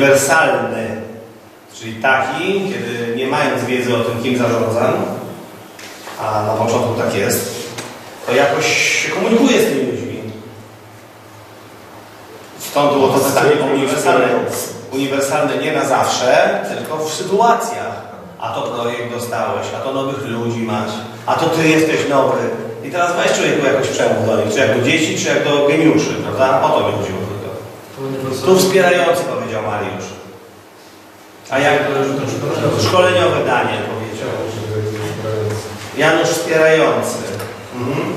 uniwersalny. Czyli taki, kiedy nie mając wiedzy o tym, kim zarządzam, a na początku tak jest, to jakoś się komunikuję z tymi ludźmi. Stąd było to pytanie uniwersalne. Uniwersalne nie na zawsze, tylko w sytuacjach. A to projekt dostałeś, a to nowych ludzi masz, a to ty jesteś nowy. I teraz weź człowieku jakoś przemów do nich, czy jak do dzieci, czy jak do geniuszy, prawda? O to mi chodziło tylko. Tu wspierający A jak szkoleniowe Daniel powiedział. Janusz wspierający. Mhm.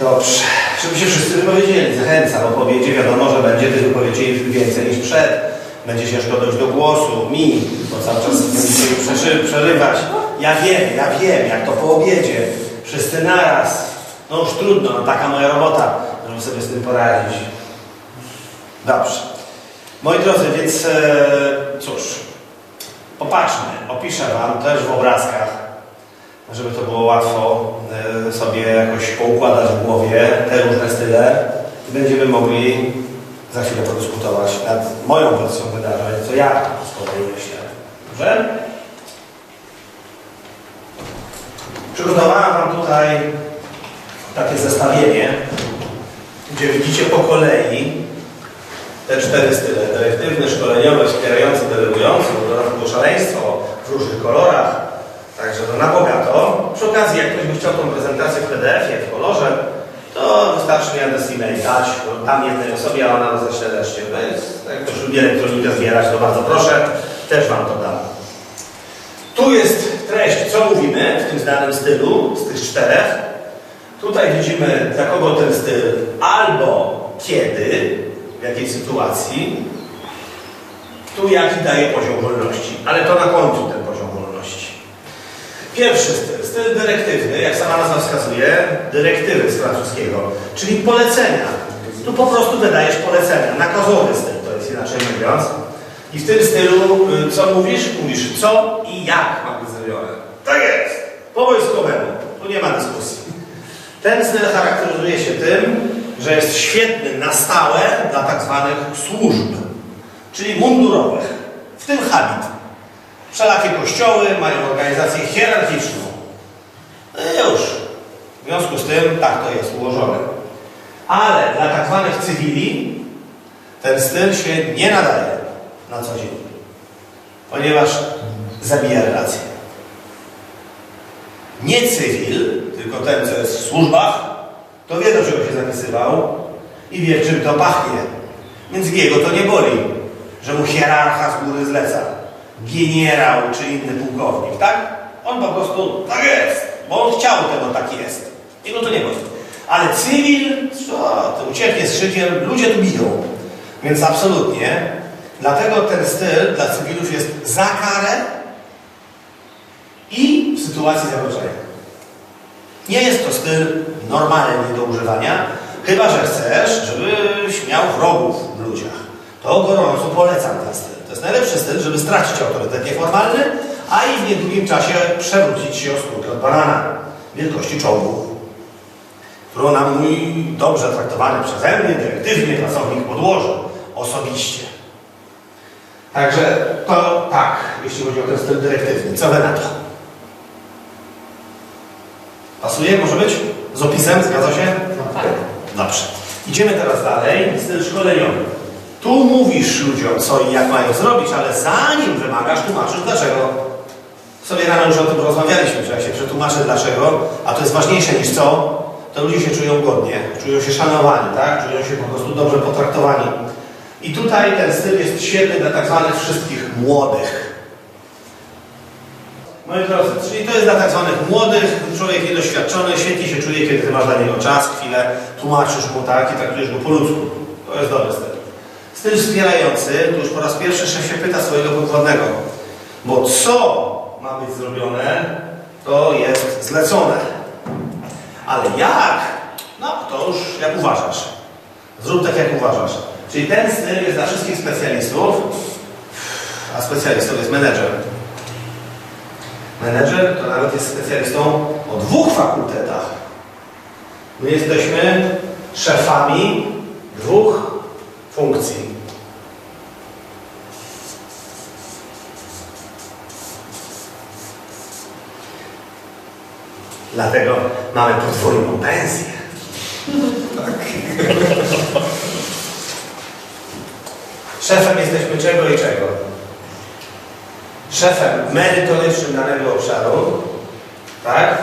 Dobrze. Żeby się wszyscy wypowiedzieli. Zachęcam. Opowiedzie wiadomo, że będzie tych wypowiedzi więcej niż przed. Będzie ciężko dojść do głosu. Mi, bo cały czas będziecie przerywać. Ja wiem, ja wiem, jak to po obiedzie. Wszyscy naraz. No już trudno, no taka moja robota, żeby sobie z tym poradzić. Dobrze. Moi drodzy, więc e, cóż, popatrzmy, opiszę Wam też w obrazkach, żeby to było łatwo e, sobie jakoś poukładać w głowie te różne style i będziemy mogli za chwilę podyskutować nad moją wersją wydarzeń, co ja z kolei myślę. Dobrze? Przygotowałem Wam tutaj takie zestawienie, gdzie widzicie po kolei te cztery style. Dyrektywny, szkoleniowy, wspierający, delegujący, to było szaleństwo w różnych kolorach. Także to na bogato. Przy okazji, jak ktoś by chciał tą prezentację w PDF-ie, w kolorze, to wystarczy mi adres e-mail dać, tam jednej osobie, a ona roześle reszcie. Więc jak ktoś lubi elektronikę zbierać, to bardzo proszę, też Wam to dam. Tu jest treść, co mówimy w tym znanym stylu, z tych czterech. Tutaj widzimy, dla kogo ten styl, albo kiedy, w jakiej sytuacji. Tu jaki daje poziom wolności, ale to na końcu ten poziom wolności. Pierwszy styl, styl dyrektywny, jak sama nazwa wskazuje, dyrektywy z francuskiego, czyli polecenia. Tu po prostu wydajesz polecenia, nakazowy styl, to jest inaczej mówiąc. I w tym stylu, y, co mówisz? Mówisz co i jak ma być zrobione. Tak jest, po wojskowemu, tu nie ma dyskusji. Ten styl charakteryzuje się tym, że jest świetny na stałe dla tak zwanych służb, czyli mundurowych, w tym habit. Wszelakie kościoły mają organizację hierarchiczną. No i już. W związku z tym tak to jest ułożone. Ale dla tak zwanych cywili ten styl się nie nadaje na co dzień, ponieważ zabija relacje. Nie cywil, tylko ten, co jest w służbach, to wie, do czego się zapisywał i wie, czym to pachnie. Więc jego to nie boli, że mu hierarcha z góry zleca. Generał czy inny pułkownik, tak? On po prostu, tak jest, bo on chciał tego, tak jest. Jego to nie boli. Ale cywil, co, to ucieknie z szykiem, ludzie tu biją. Więc absolutnie, dlatego ten styl dla cywilów jest za karę i w sytuacji zagrożenia. Nie jest to styl normalny do używania, chyba że chcesz, żebyś miał wrogów w ludziach. To gorąco polecam ten styl. To jest najlepszy styl, żeby stracić autorytet nieformalny, a i w niedługim czasie przewrócić się o skórkę od banana wielkości czołgu, którą nam mój dobrze traktowany przeze mnie, dyrektywnie pracownik podłożył osobiście. Także to tak, jeśli chodzi o ten styl dyrektywny. Co wy na to? Pasuje? Może być? Z opisem? Zgadza się? Tak. Dobrze. Idziemy teraz dalej. Styl szkoleniowy. Tu mówisz ludziom, co i jak mają zrobić, ale zanim wymagasz, tłumaczysz dlaczego. Sobie rano już o tym rozmawialiśmy, że jak się przetłumaczy dlaczego, a to jest ważniejsze niż co, to ludzie się czują godnie, czują się szanowani, tak? Czują się po prostu dobrze potraktowani. I tutaj ten styl jest świetny dla tak zwanych wszystkich młodych. Moi drodzy, czyli to jest dla tak zwanych młodych, człowiek niedoświadczony, świetnie się czuje, kiedy ty masz dla niego czas, chwilę, tłumaczysz mu tak i traktujesz go po ludzku. To jest dobry styl. Styl wspierający, to już po raz pierwszy szef się pyta swojego podwładnego, bo co ma być zrobione, to jest zlecone. Ale jak? No to już jak uważasz. Zrób tak jak uważasz. Czyli ten styl jest dla wszystkich specjalistów, a specjalistą jest menedżer. Menedżer to nawet jest specjalistą o dwóch fakultetach. My jesteśmy szefami dwóch funkcji. funkcji. Dlatego mamy podwójną pensję. Szefem jesteśmy czego i czego? Szefem merytorycznym danego obszaru, tak?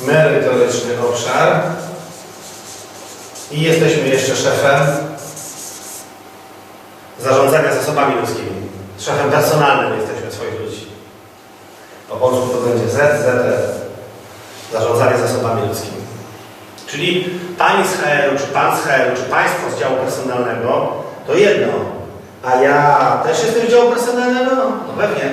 Merytoryczny obszar. I jesteśmy jeszcze szefem zarządzania zasobami ludzkimi. Szefem personalnym jesteśmy swoich ludzi. Po polsku to będzie ZZR. Zarządzanie zasobami ludzkimi. Czyli pani z HR-u, czy pan z HR-u, czy państwo z działu personalnego, to jedno. A ja też jestem z działu personalnego? No pewnie.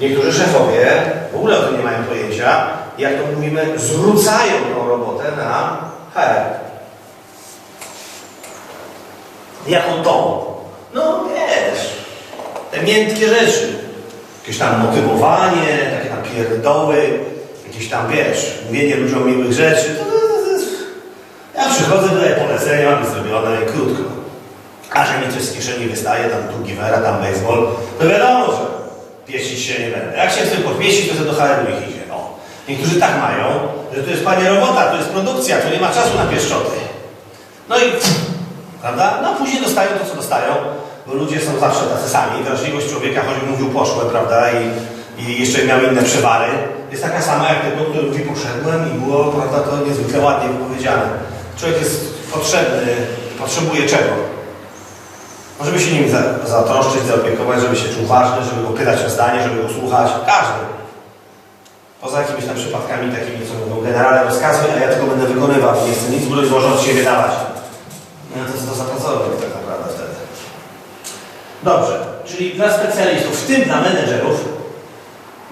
Niektórzy szefowie w ogóle o tym nie mają pojęcia. Jak to mówimy, zwrócają tą robotę na HR. Jaką tą? No wiesz, te miętkie rzeczy. Jakieś tam motywowanie, takie tam pierdoły, jakieś tam, wiesz, mówienie ludziom miłych rzeczy. To, to, to, jest- ja przychodzę, daję polecenia, mam zrobione krótko. A że mi coś z kieszeni wystaje, tam tu giwera, tam baseball, to wiadomo, że pieścić się nie będę. Jak się chcę podpieścić, to sobie do HR-u ich idzie. O. Niektórzy tak mają, że to jest panie robota, to jest produkcja, to nie ma czasu na pieszczoty. No i prawda? No później dostają to, co dostają, bo ludzie są zawsze tacy sami. Wrażliwość człowieka, choćby mówił poszłe, prawda, i, i jeszcze miał inne przewary, jest taka sama jak tego, który mówi poszedłem i było, prawda, to niezwykle ładnie wypowiedziane. Człowiek jest potrzebny, potrzebuje czego? Żeby się nim za- zatroszczyć, zaopiekować, żeby się czuł ważny, żeby go pytać o zdanie, żeby go słuchać. Każdy. Poza jakimiś tam przypadkami takimi, co mówią generale rozkazuj, a ja tylko będę wykonywał. Nie chcę nic broń Boże od siebie dawać. No to co to za pracownik tak naprawdę wtedy. Dobrze, czyli dla specjalistów, w tym dla menedżerów,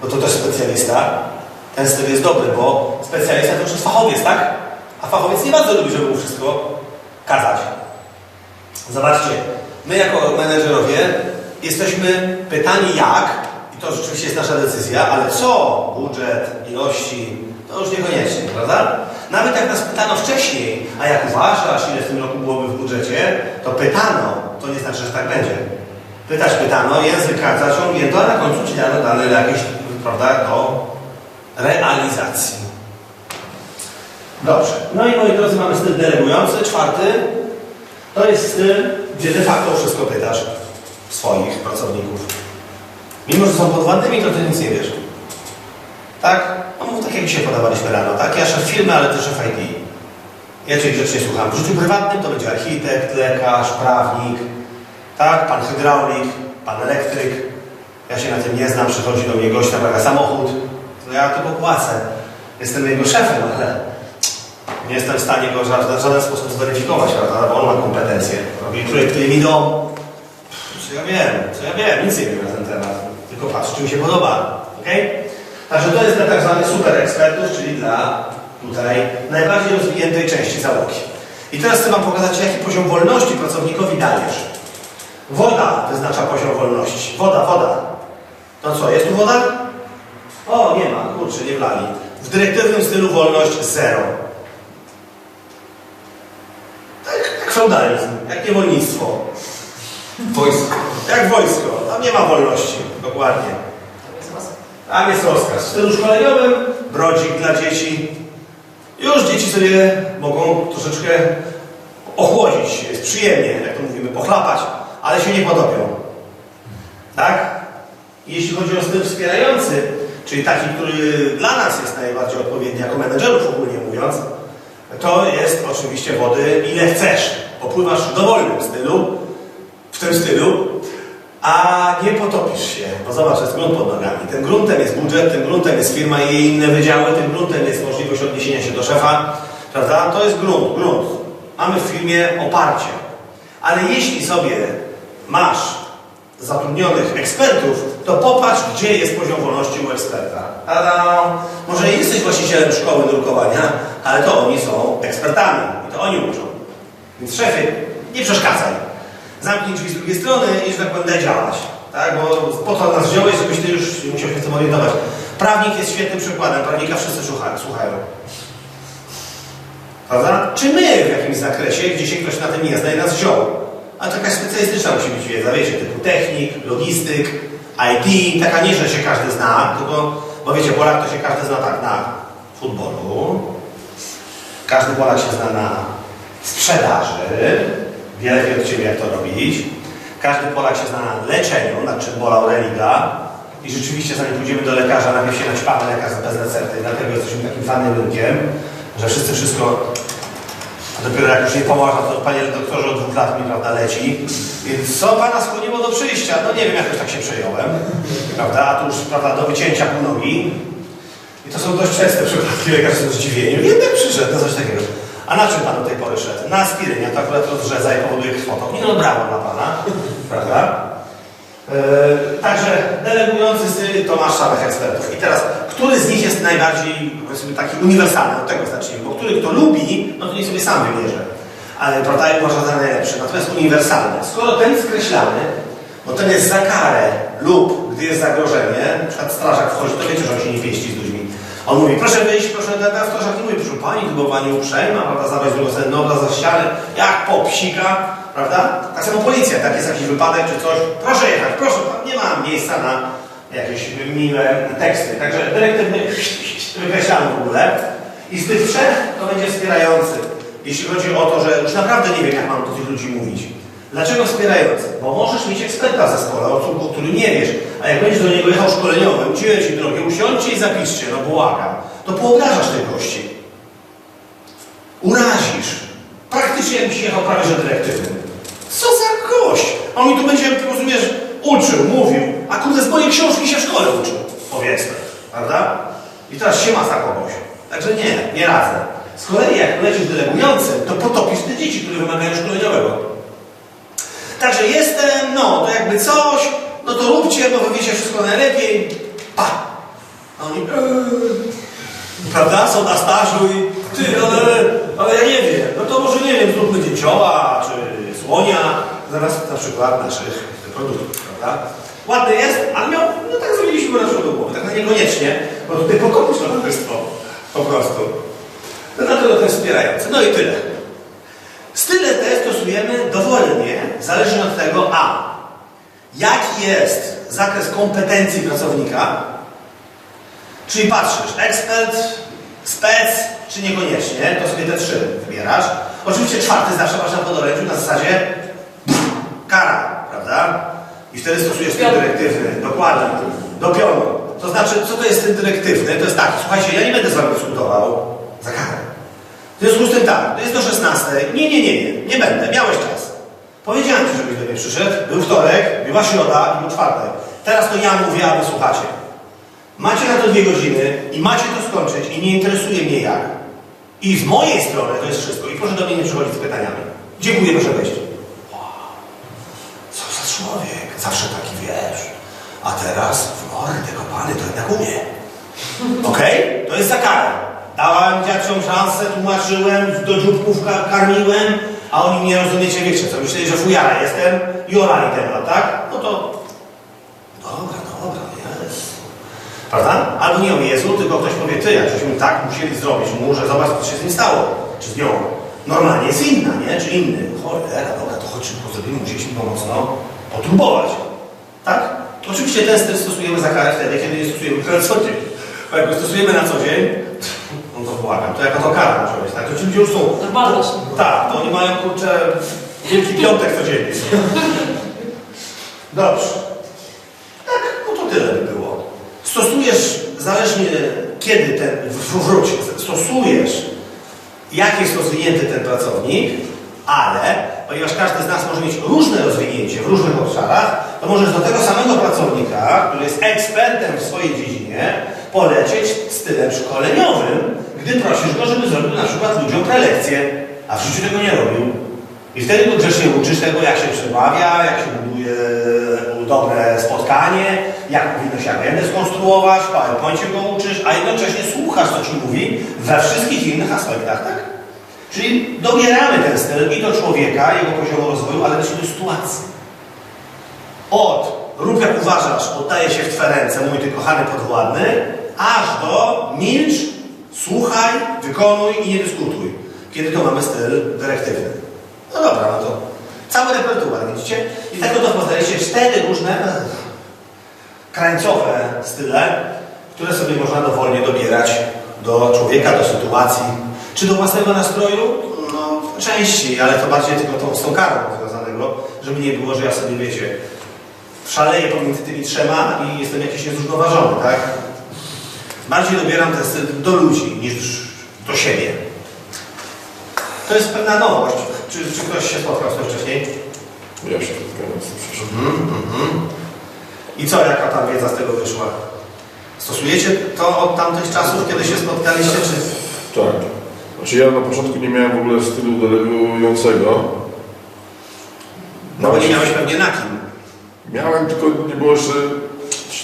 bo to też specjalista, ten styl jest dobry, bo specjalista to już jest fachowiec, tak? A fachowiec nie bardzo lubi, żeby mu wszystko kazać. Zobaczcie, my jako menedżerowie jesteśmy pytani jak, i to rzeczywiście jest nasza decyzja, ale co? Budżet, ilości, to już niekoniecznie, prawda? Nawet jak nas pytano wcześniej, a jak uważasz, ile w tym roku byłoby w budżecie, to pytano, to nie znaczy, że tak będzie. Pytać pytano, język zaciągnięto, a na końcu czyniano dane dla jakiejś, prawda, do realizacji. Dobrze. No i moi drodzy, mamy styl delegujący. Czwarty, to jest styl, gdzie de facto wszystko pytasz swoich pracowników. Mimo, że są podwładnymi, to ty nic nie wiesz. Tak? No mów tak, jak się podawaliśmy rano, tak? Ja szef firmy, ale też szef IT. Ja Cię grzecznie słucham. W życiu prywatnym to będzie architekt, lekarz, prawnik, tak? Pan hydraulik, pan elektryk. Ja się na tym nie znam, przychodzi do mnie gość, naprawia samochód. To ja tylko płacę. Jestem jego szefem, ale nie jestem w stanie go w żaden, sposób zweryfikować, prawda? Bo on ma kompetencje. Robi projektuje mi dom. Co ja wiem, co ja wiem, nic nie wiem na ten temat. Tylko patrz, czy mi się podoba. Okay? Także to jest dla tak zwanych super ekspertów, czyli dla tutaj najbardziej rozwiniętej części załogi. I teraz chcę Wam pokazać, jaki poziom wolności pracownikowi dajesz. Woda wyznacza poziom wolności. Woda, woda. No co, jest tu woda? O, nie ma, kurczę, nie wlali. W dyrektywnym stylu wolność zero. Tak jak feudalizm, jak niewolnictwo. Wojsko. Jak wojsko. Tam nie ma wolności. Dokładnie. Tam jest rozkaz. W stylu szkoleniowym brodzik dla dzieci. Już dzieci sobie mogą troszeczkę ochłodzić. Jest przyjemnie, jak to mówimy, pochlapać, ale się nie potopią. Tak? Jeśli chodzi o styl wspierający, czyli taki, który dla nas jest najbardziej odpowiedni, jako menedżerów ogólnie mówiąc, to jest oczywiście wody ile chcesz. Popływasz w dowolnym stylu, w tym stylu, a nie potopisz się, bo zobacz, jest grunt pod nogami. Tym gruntem jest budżet, tym gruntem jest firma i jej inne wydziały, tym gruntem jest możliwość odniesienia się do szefa, prawda? To jest grunt, grunt. Mamy w firmie oparcie. Ale jeśli sobie masz zatrudnionych ekspertów, to popatrz, gdzie jest poziom wolności u eksperta. Tada! Może jesteś właścicielem szkoły drukowania, ale to oni są ekspertami i to oni uczą. Więc szefie, nie przeszkadzaj. Zamknij drzwi z drugiej strony i, że tak daj działać. Tak? Bo po to nas wziąłeś, żebyś ty już musiał się w tym orientować. Prawnik jest świetnym przykładem. Prawnika wszyscy słucha- słuchają. Prawda? Czy my w jakimś zakresie, gdzie się ktoś na tym nie zna i nas wziął? A to jakaś specjalistyczna musi być wiedza, wiecie, typu technik, logistyk, IT, taka nie, że się każdy zna, tylko, bo wiecie, Polak to się każdy zna tak na futbolu, każdy Polak się zna na sprzedaży, wie lepiej od Ciebie jak to robić, każdy Polak się zna na leczeniu, nad czym bolał religa i rzeczywiście zanim pójdziemy do lekarza, najpierw się naćpamy lekarz bez recepty, dlatego jesteśmy takim fanym rynkiem, że wszyscy wszystko dopiero jak już nie pomaga, to panie doktorze od dwóch lat mi prawda leci. Więc co pana skłoniło do przyjścia? No nie wiem, jakoś tak się przejąłem. Prawda? A tu już prawda, do wycięcia pół nogi. I to są dość częste przypadki, lekarze są zdziwieni. Jednak przyszedł na coś takiego. A na czym pan do tej pory szedł? Na aspirynie, to akurat rozrzeza i powoduje krwotok. I no brawo dla pana. Prawda? Yy, także delegujący styl Tomasz Szalek ekspertów. I teraz, który z nich jest najbardziej powiedzmy, taki uniwersalny? Od tego zacznijmy. Bo który kto lubi, no to niech sobie sam wybierze. Ale prawda i uważa za najlepszy. Natomiast uniwersalny. Skoro ten skreślany, bo ten jest za karę lub gdy jest zagrożenie, na przykład strażak wchodzi, to wiecie, że on się nie pieści z ludźmi. On mówi, proszę wyjść, proszę, teraz strażak nie mówi, proszę pani, to pani uprzejma, prawda, zabrać drugą noga za ścianę, jak po psika, prawda? Tak samo policja, tak jest jakiś wypadek czy coś, proszę jechać, proszę, nie ma miejsca na jakieś miłe teksty. Także dyrektywny wykreślamy w ogóle. I z tych trzech to będzie wspierający. Jeśli chodzi o to, że już naprawdę nie wiem, jak mam do tych ludzi mówić. Dlaczego wspierający? Bo możesz mieć eksperta w zespole, o, którym nie wiesz, a jak będziesz do niego jechał szkoleniowym, uciłem ci drogę, usiądźcie i zapiszcie, no błagam, to poobrażasz tych gości. Urazisz. Praktycznie jakbyś jechał prawie że dyrektywnym. Co za gość? On mi tu będzie, rozumiesz, uczył, mówił, a kurde z mojej książki się w szkole uczył, powiedzmy, prawda? I teraz się ma za kogoś. Także nie, nie radzę. Z kolei jak lecisz delegującym, to potopisz te dzieci, które wymagają szkoleniowego. Także jestem, no, to jakby coś, no to róbcie, bo wy wiecie wszystko najlepiej. Pa! A oni, eee, prawda, są na stażu i ty, ale, ale ja nie wiem, no to może nie wiem, zróbmy dzięcioła, czy słonia, zamiast na przykład naszych produktów, prawda? Ładny jest, ale miał, no tak zrobiliśmy na do głowy, tak niekoniecznie, bo tutaj pokopisz towarzystwo, po prostu. No dlatego to jest wspierające. No i tyle. Style te stosujemy dowolnie, zależnie od tego, a jaki jest zakres kompetencji pracownika, czyli patrzysz, ekspert, spec, czy niekoniecznie, to sobie te trzy wybierasz. Oczywiście czwarty zawsze masz na podorędziu na zasadzie kara, prawda? I wtedy stosujesz Pion. dyrektywny, dokładnie, do pionu. To znaczy, co to jest styl dyrektywny? To jest tak, słuchajcie, ja nie będę z wami dyskutował za karę. W związku z tym tak, to jest do 16. Nie, nie, nie, nie, nie będę, miałeś czas. Powiedziałem ci, żebyś do mnie przyszedł. Był wtorek, była środa i był czwartek. Teraz to ja mówię, a wy słuchacie. Macie na to dwie godziny i macie to skończyć i nie interesuje mnie jak. I z mojej strony to jest wszystko. I proszę do mnie nie przychodzić z pytaniami. Dziękuję, proszę wejść. Człowiek, zawsze taki wiesz. A teraz w mordę kopany to jednak umie. Okej? To jest za karę. Dałem dzieciom szansę, tłumaczyłem, do dzióbków ka- karmiłem, a oni nie rozumiecie, wiecie co, myśleli, że fujara jestem i orali temat, tak? No to... Dobra, dobra, jest. Prawda? Albo nie o Jezu, tylko ktoś powie, ty, jak żeśmy tak musieli zrobić mu, że zobacz, co się z nim stało. Czy z nią. Normalnie jest inna, nie? Czy inny. Cholera, dobra, to choć szybko zrobimy, musieliśmy go mocno potrubować. Tak? Oczywiście ten styl stosujemy za karę wtedy, kiedy nie stosujemy go na co dzień. Bo jak go stosujemy na co dzień, no to błagam, to jaka to kara może być, tak? To ci ludzie już są... Normalność. Tak, to oni mają, kurczę, wielki piątek codziennie. Dobrze. Tak, no to tyle by było. Stosujesz, zależnie kiedy ten, wróć, stosujesz, jak jest rozwinięty ten pracownik, ale ponieważ każdy z nas może mieć różne rozwinięcie w różnych obszarach, to możesz do tego samego pracownika, który jest ekspertem w swojej dziedzinie, polecieć stylem szkoleniowym, gdy prosisz go, żeby zrobił na przykład ludziom prelekcję, a w życiu tego nie robił. I wtedy go grzecznie uczysz tego, jak się przemawia, jak się buduje dobre spotkanie, jak powinno się agendę skonstruować, w PowerPoincie go uczysz, a jednocześnie słuchasz, co ci mówi we wszystkich innych aspektach, tak? Czyli dobieramy ten styl i do człowieka, jego poziomu rozwoju, ale też do sytuacji. Od rób jak uważasz, oddaję się w Twe ręce, mój ty kochany podwładny, aż do milcz, słuchaj, wykonuj i nie dyskutuj. Kiedy to mamy styl dyrektywny. No dobra, no to cały repertuar, widzicie? I tak oto poznaliście cztery różne krańcowe style, które sobie można dowolnie dobierać do człowieka, do sytuacji, czy do własnego nastroju. No, częściej, ale to bardziej tylko tą, z tą karą związanego, żeby nie było, że ja sobie, wiecie, szaleję pomiędzy tymi trzema i jestem jakiś niezrównoważony, tak? Bardziej dobieram ten styl do ludzi niż do siebie. To jest pewna nowość. Czy, czy ktoś się spotkał z tym wcześniej? Ja się spotkałem z tym przecież. I co, jaka tam wiedza z tego wyszła? Stosujecie to od tamtych czasów, kiedy się spotkaliście, czy... Tak. Znaczy ja na początku nie miałem w ogóle stylu delegującego. No bo nie miałeś pewnie na kim. Miałem, tylko nie było jeszcze...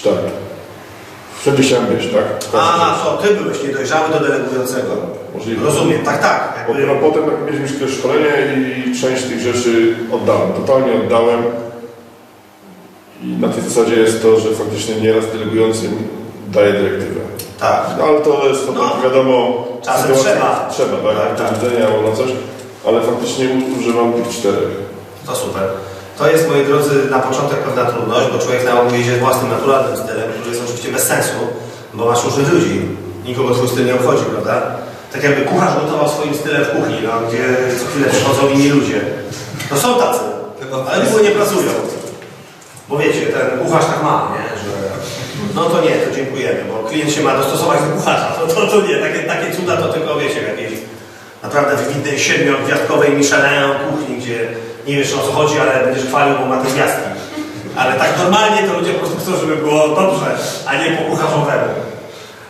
Tak. Wszędzie chciałem być, tak? A, to ty byłeś niedojrzały do delegującego. Możliwe. Rozumiem, tak, tak. Jakby... potem mieliśmy szkole- szkolenie i część tych rzeczy oddałem. Totalnie oddałem. I na tej zasadzie jest to, że faktycznie nieraz delegującym daje dyrektywę. Tak. No ale to jest to No. tak wiadomo. Czasem trzeba. Trzeba, tak, Tak, tak. widzenia albo coś. Ale faktycznie używam tych czterech. To super. To jest, moi drodzy, na początek pewna trudność, bo człowiek na ogół jedzie własnym naturalnym stylem, który jest oczywiście bez sensu, bo masz różnych ludzi. Nikogo twój styl nie obchodzi, prawda? Tak jakby kucharz gotował swoim stylem w kuchni, no, gdzie co chwilę przychodzą inni ludzie. To są tacy, ale długo nie pracują. Bo wiecie, ten kucharz tak ma, nie? No to nie, to dziękujemy, bo klient się ma dostosować do kucharza. To, to, to nie, takie, takie cuda to tylko wiecie, w jakiejś naprawdę wybitnej siedmiogwiazdkowej Michelin kuchni, gdzie nie wiesz o co chodzi, ale będziesz chwalił, bo ma te gwiazdki. Ale tak normalnie to ludzie po prostu chcą, żeby było dobrze, a nie po kucharzowemu.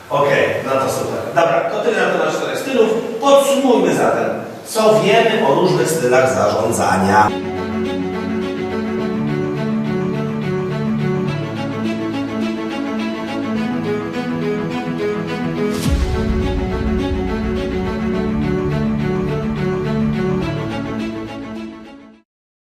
Okej, no to super. Dobra, to tyle na temat czterech stylów. Podsumujmy zatem, co wiemy o różnych stylach zarządzania.